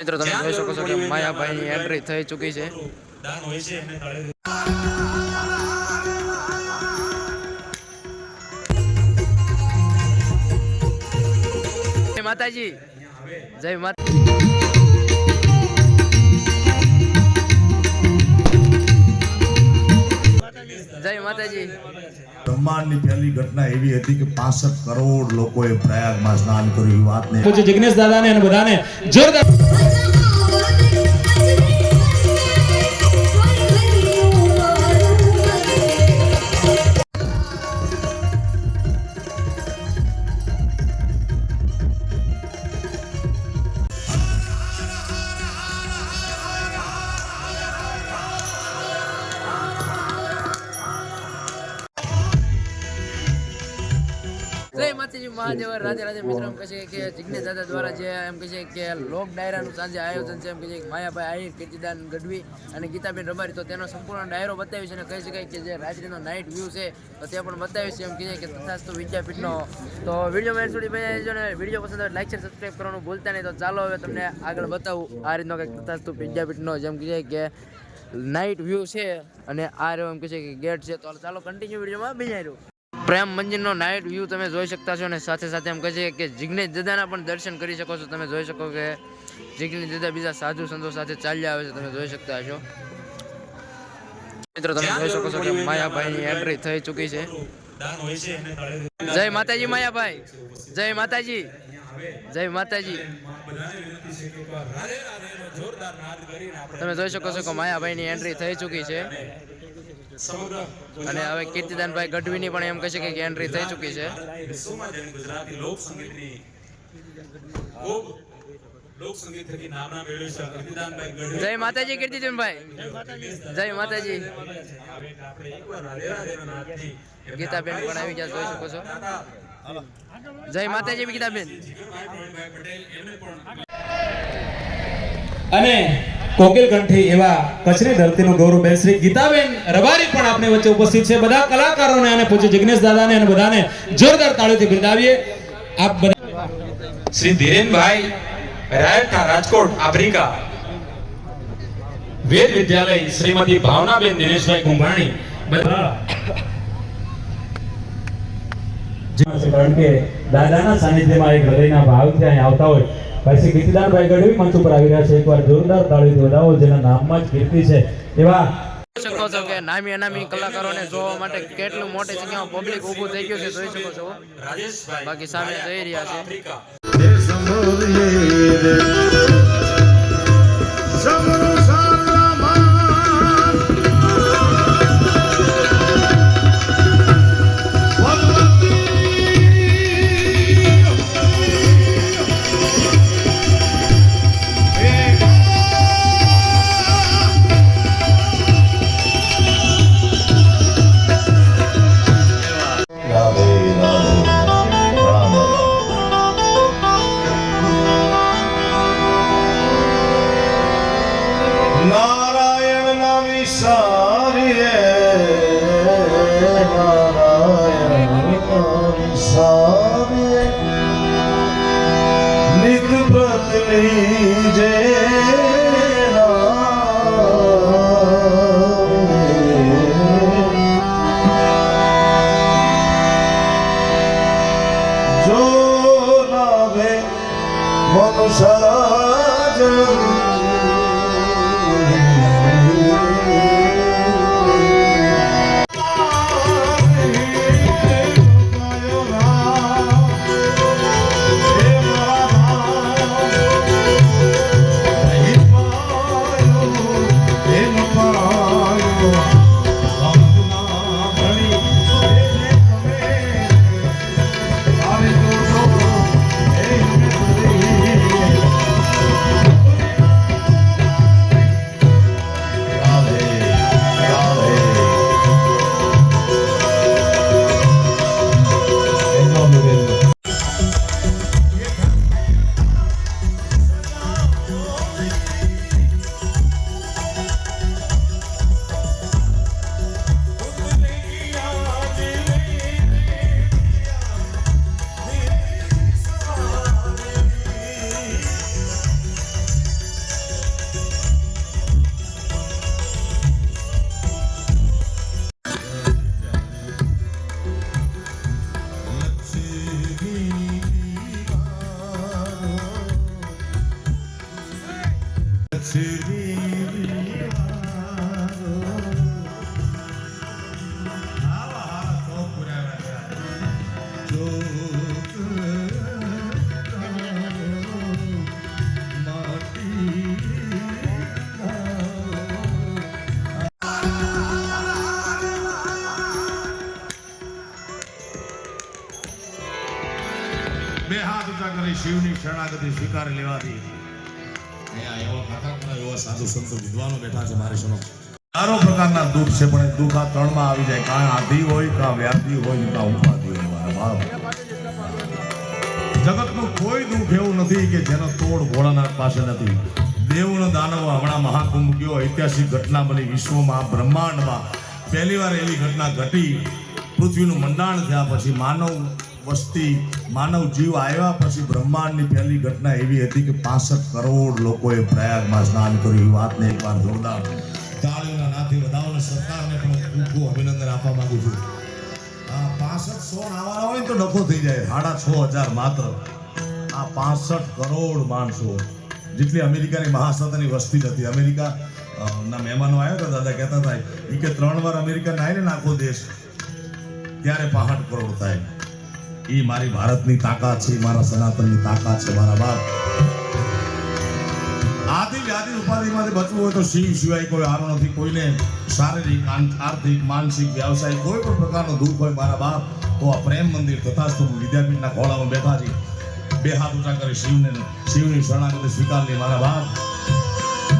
મિત્રો તમે જોઈ શકો છો કે માયાભાઈની એન્ટ્રી થઈ ચૂકી છે. દાન હોય છે અને તળે જય માતાજી. જય માતા જય માતાજી. બ્રહ્માંડની પહેલી ઘટના એવી હતી કે પાસઠ કરોડ લોકોએ પ્રયાગમાં સ્નાન કર્યું. એ વાતને જિગ્નેશ દાદાને અને બધાને જોરદાર જય માતાજી મહાદેવ રાધે રાધે મિત્રો એમ કહે છે કે જિજ્ઞેશ દાદા દ્વારા જે એમ કહે છે કે લોક ડાયરાનું સાંજે આયોજન છે, એમ કહે છે માયાભાઈ આહિર, કીર્તિદાન ગઢવી અને ગીતાબેન રબારી, તો તેનો સંપૂર્ણ ડાયરો બતાવ્યો છે અને કહી શકાય કે જે રાત્રિનો નાઇટ વ્યૂ છે, તો તે પણ બતાવ્યું છે એમ કહે છે કે તથાસ્તુ વિદ્યાપીઠનો. તો વીડિયો મેં સુધી બન્યા જો ને, વીડિયો પસંદ આવે લાઈક શેર સબસ્ક્રાઈબ કરવાનું ભૂલતા નહીં. તો ચાલો હવે તમને આગળ બતાવું આ રીતનો કંઈક તથાસ્તુ વિદ્યાપીઠનો જેમ કહે છે કે નાઇટ વ્યૂ છે અને આ રહ્યો એમ કહે છે કે ગેટ છે. તો ચાલો કન્ટિન્યુ વિડીયોમાં બીજા રહ્યું પ્રેમ મંદિરનો નાઇટ વ્યૂ તમે જોઈ શકતા છો અને સાથે સાથે એમ કહે છે કે જિગ્નેશ દાદાના પણ દર્શન કરી શકો છો. તમે જોઈ શકો કે જિગ્નેશ દાદા બીજા સાધુ સંતો સાથે ચાલ્યા આવે છે. તમે જોઈ શકતા છો મિત્રો, તમે જોઈ શકો છો કે માયાભાઈની એન્ટ્રી થઈ ચૂકી છે. જય માતાજી માયાભાઈ. જય માતાજી. જય માતાજી. તમે જોઈ શકો છો કે માયાભાઈની એન્ટ્રી થઈ ચૂકી છે. અને હવે કીર્તિદાનભાઈ ગઢવીની પણ એમ કહે છે કે એન્ટ્રી થઈ ચૂકી છે. ગુજરાતી લોક સંગીતની ખૂબ લોક સંગીત થકી નામના મેળવી છે. કીર્તિદાનભાઈ ગઢવી. જય માતાજી કીર્તિદાનભાઈ. જય માતાજી. આપણે એકવાર રાધે રાધેનો નાદથી ગીતાબેન પણ આવી ગયા જોઈ શકો છો. જય માતાજી ગીતાબેન. એમને પણ અને કોકિલ કંઠી એવા કચરી ધરતીનું ગૌરવબેન શ્રી ગીતાબેન રબારી પણ આપણી વચ્ચે ઉપસ્થિત છે. બધા કલાકારોને અને પૂજ્ય જિગ્નેશ દાદાને અને બધાને જોરદાર તાળીઓથી બિરદાવીએ. આપ બધા શ્રી ધીરેનભાઈ રાયઠા રાજકોટ આફ્રિકા. વેદ વિદ્યાલય શ્રીમતી ભાવનાબેન દિનેશભાઈ કુંભાણી. બધા કારણ કે દાદાના સાનિધ્યમાં એક હૃદયના ભાવથી અહીં આવતા હોય. પછી કીર્તિદાનભાઈ ગઢવી મંચ ઉપર આવી રહ્યા છે. એકવાર જોરદાર તાળી વધાવો જેના નામમાં જ કીર્તિ છે. એવા શકો છો કે નામી અનામી કલાકારોને જોવા માટે કેટલું મોટી જગ્યા પબ્લિક ઊભું થઈ ગયું છે જોઈ શકો છો. રાજેશભાઈ બાકી સામે જઈ રહ્યા છે. બે હાથ ઊંચા કરી શિવની શરણાગતિ સ્વીકારી લેવાથી અહીંયા એવા ખાતાપુરા એવા સાધુ સંતો વિદ્વાનો બેઠા છે મારી સમક્ષ. ચારો પ્રકારના દુઃખ છે પણ એ દુઃખ આ ત્રણમાં આવી જાય. કાં આધી હોય કાં વ્યાધિ હોય કાં ઉપાધિ હોય મારા બાપ જગતનું કોઈ દુઃખ એવું નથી કે જેનો તોડ ભોળાનાથ પાસે નથી. દેવનો દાનવ હમણાં મહાકુંભ ગયો ઐતિહાસિક ઘટના બની વિશ્વમાં બ્રહ્માંડમાં. પહેલી વાર એવી ઘટના ઘટી. પૃથ્વીનું મંડાણ થયા પછી માનવ વસ્તી માનવ જીવ આવ્યા પછી બ્રહ્માંડની પહેલી ઘટના એવી હતી કે પાસઠ કરોડ લોકોએ પ્રયાગમાં સ્નાન કર્યું. એ વાતને એકવાર જોરદાર તાળીઓના નાથી વધાવને સરકારને પણ ખૂબ ખૂબ અભિનંદન આપવા માંગુ છું. આ પાસઠ સો આવવાના હોય તો ડખો થઈ જાય. સાડા છ હજાર માત્ર. આ પાસઠ કરોડ માણસો જેટલી અમેરિકાની મહાસત્તાની વસ્તી નથી. અમેરિકા ના મહેમાનો આવ્યા હતા દાદા કહેતા થાય એ કે ત્રણ વાર અમેરિકા નાય ને આખો દેશ. ત્યારે પાસઠ કરોડ થાય. એ મારી ભારતની તાકાત છે મારા સનાતનની તાકાત છે, મારા બાપ. આદિ વ્યાધિ ઉપાધિમાંથી બચવું હોય તો શિવ સિવાય કોઈ હારો નથી. કોઈને શારીરિક આર્થિક, માનસિક વ્યવસાયિક કોઈ પણ પ્રકારનો દુઃખ હોય મારા બાપ, તો આ પ્રેમ મંદિર તથાસ્તુ વિદ્યાપીઠના ખોળામાં બેઠા છે. બે હાથ ઊંચા કરી શિવને, શિવની શરણાગતિ સ્વીકારની મારા બાપ.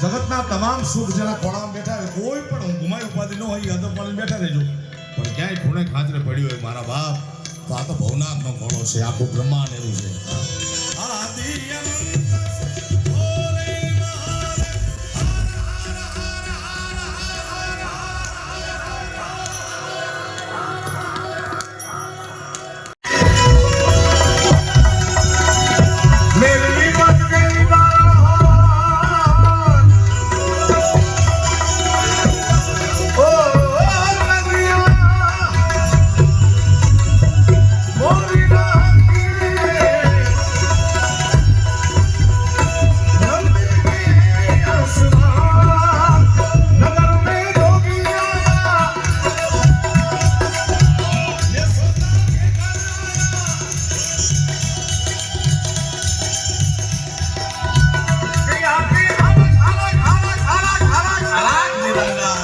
જગતના તમામ સુખ જેના ખોળામાં બેઠા હોય, કોઈ પણ ગુમાઈ ઉપાધિ ન હોય પાડીને બેઠા રહેજો. પણ ક્યાંય ખૂણે ખાતરે પડ્યું હોય મારા બાપ તો આ તો ભવનાથનો ખોળો છે આખું બ્રહ્માંડ એવું છે. આદિ 来吧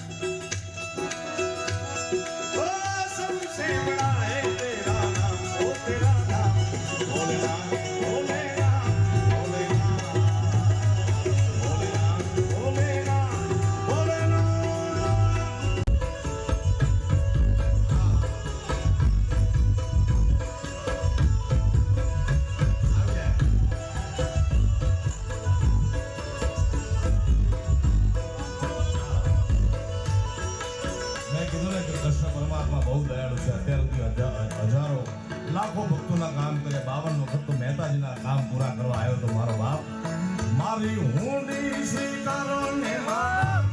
કૃષ્ણ પરમાત્મા બહુ દયાળુ છે. અત્યાર સુધી હજારો, લાખો ભક્તોના કામ કર્યા. બાવન વખત તો મહેતાજીના કામ પૂરા કરવા આવ્યો તો મારો બાપ. મારી હુંડી સ્વીકારો ને વાત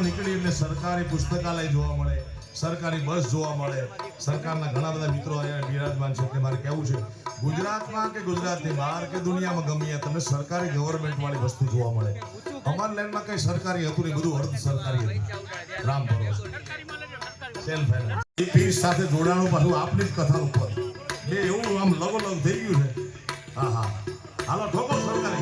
અમરેલીમાં નીકળી એટલે સરકારી પુસ્તકાલય જોવા મળે, સરકારી બસ જોવા મળે. સરકારના ઘણા બધા મિત્રો અહીંયા બિરાજમાન છે કે મારે કહેવું છે, ગુજરાતમાં કે ગુજરાતની બહાર કે દુનિયામાં ગમીએ, તમને સરકારી ગવર્મેન્ટવાળી વસ્તુ જોવા મળે. અમારા લેન્ડમાં કઈ સરકારી હતું નહીં, બધું અર્ધ સરકારી હતું. રામ ભરોસે. સેલ્ફ હેલ્પ એ પીર સાથે જોડાણું પાછું આપની જ કથા ઉપર. બે એવું આમ લગો લગ થઈ ગયું છે. હા હા. હાલો, ઠોકો સરકારી.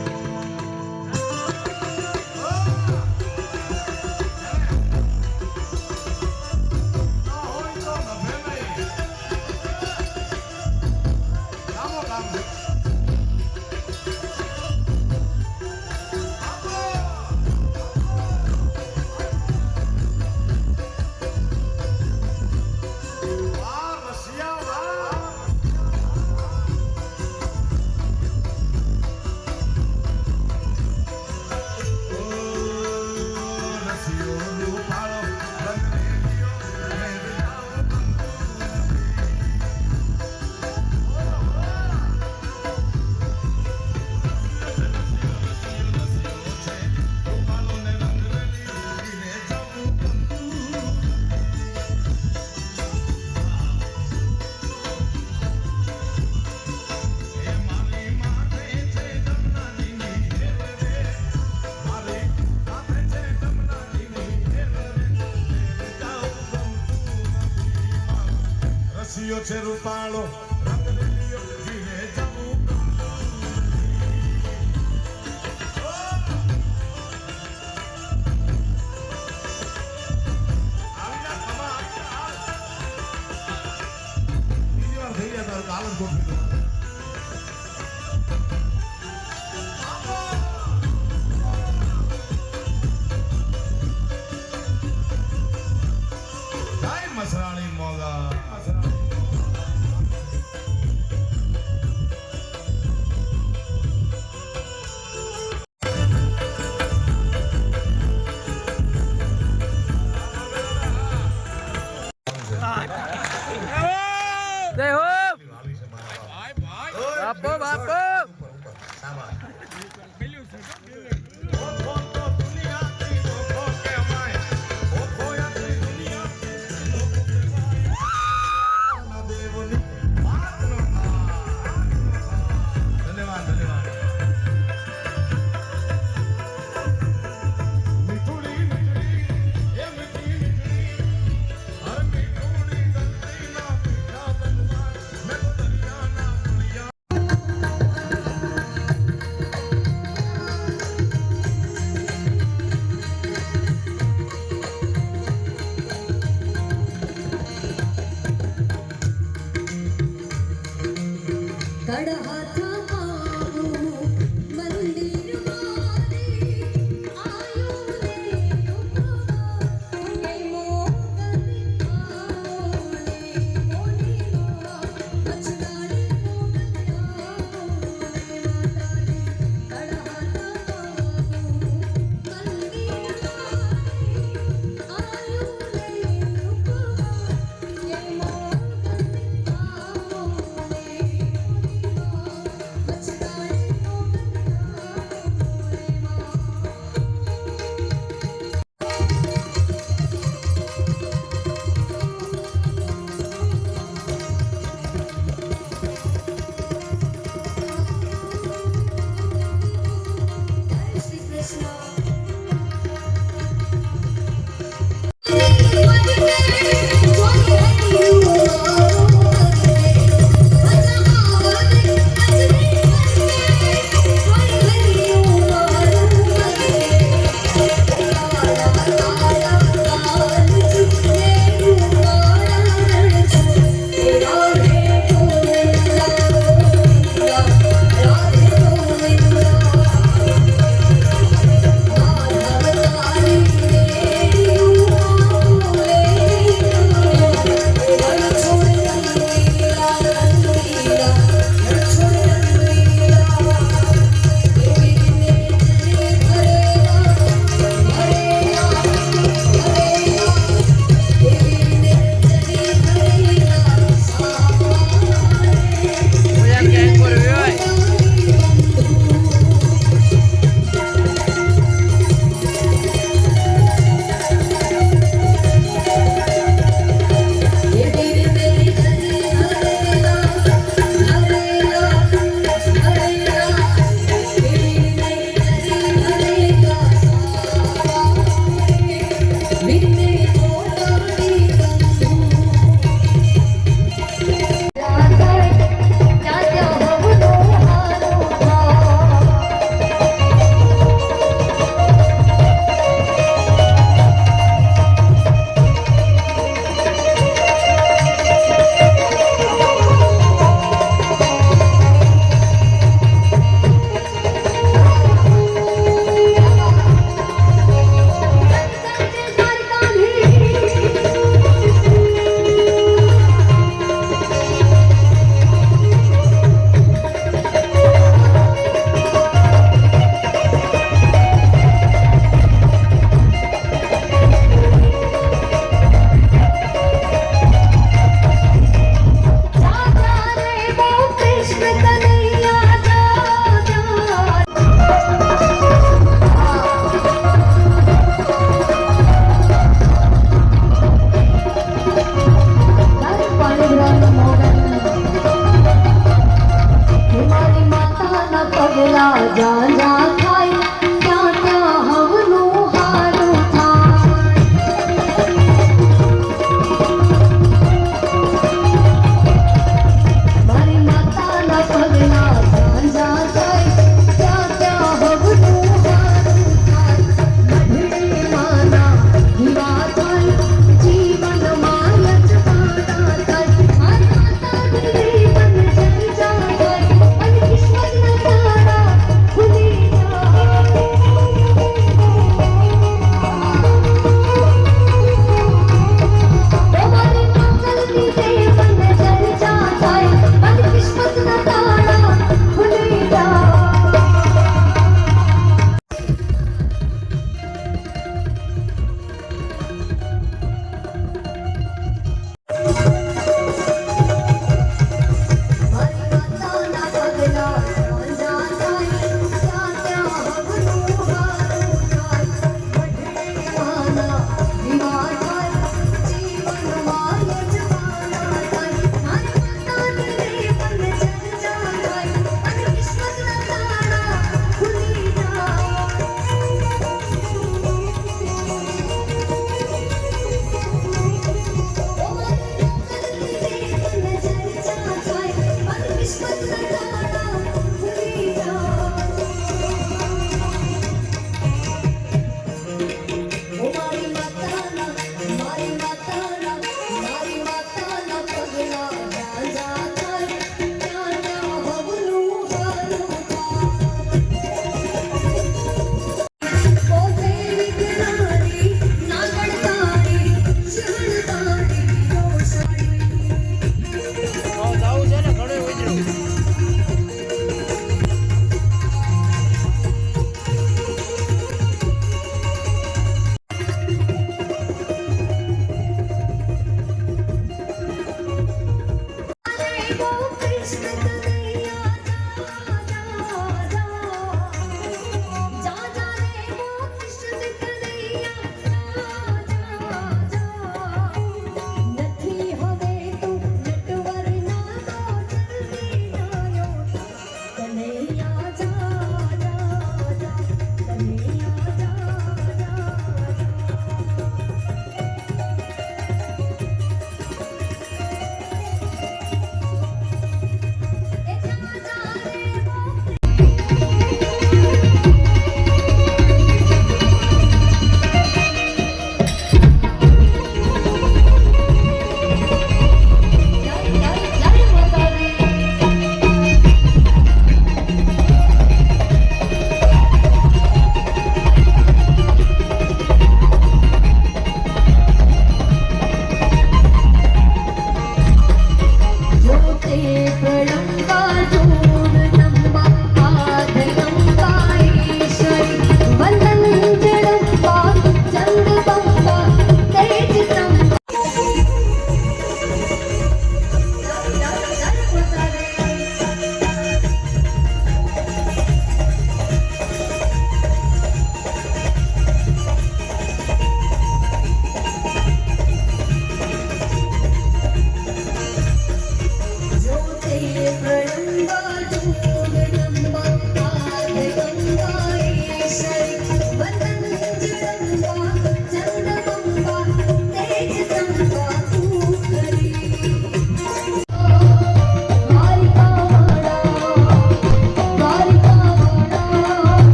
છે રૂપાળો. રંગ લીલીઓ જીવે જવું ગોઠવી બાપો બાપો.